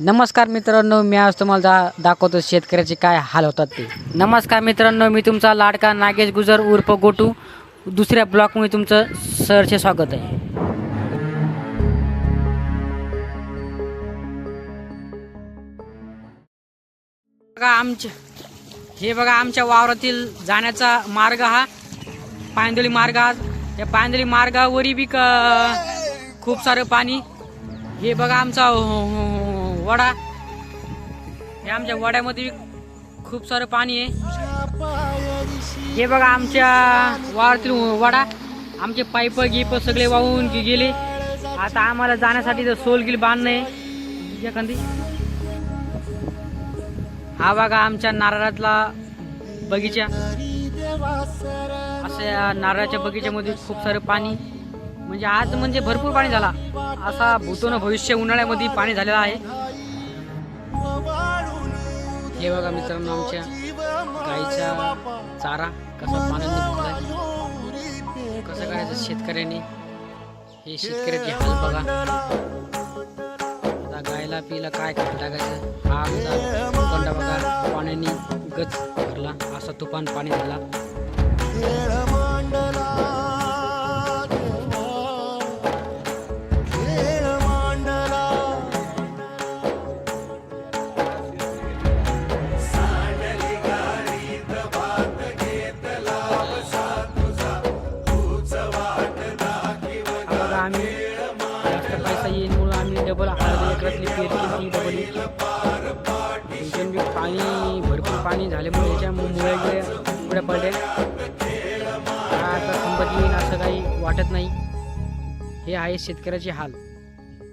नमस्कार मित्रांनो मी आज तुम्हाला दा दाखवतो शेतकऱ्याचे काय हाल होतात ते. नमस्कार मित्रांनो मी तुमचा लाडका नागेश गुजर उर्फ गोटू. दुसऱ्या ब्लॉकमध्ये तुमचं सरचे स्वागत आहे. बघा आमच्या हे बघा आमच्या वावरातील जाण्याचा मार्ग हा. पायंदोली मार्ग हा. या पायंदोली मार्गावरही बी क- खूप सारं पाणी. हे बघा आमचा हो, हो, हो, वडा. हे आमच्या वड्यामध्ये खूप सारं पाणी आहे. हे बघा आमच्या वावरातील वडा. आमचे पाईप गिप सगळे वाहून गेले. आता आम्हाला जाण्यासाठी तर सोल गिल बांधणं आहे. एखादी हा बघा आमच्या नारळातला बगीचा. अशा नारळाच्या बगीच्यामध्ये खूप सारं पाणी. म्हणजे आज म्हणजे भरपूर पाणी झाला. असा भूतोन भविष्य उन्हाळ्यामध्ये पाणी झालेला आहे. हे बघा मित्रांनो आमच्या गाईचा चारा कसा पाण्याने भिजलाय कसं करायचं शेतकऱ्याने हे शेतकऱ्याची हाल बघा. आता गायला पिला काय खायला टाकायचं? हा आमचा बघा पाण्याने गच भरला असा तुफान पाणी झाला. आम्ही जास्त पैसा येईल म्हणून आम्ही डबल हळद एकरातली पेरली ती डबल पाणी भरपूर पाणी झाल्यामुळे याच्या मुळे पुढे पडले. आता संपत येईल असं काही वाटत नाही. हे आहे शेतकऱ्याचे हाल.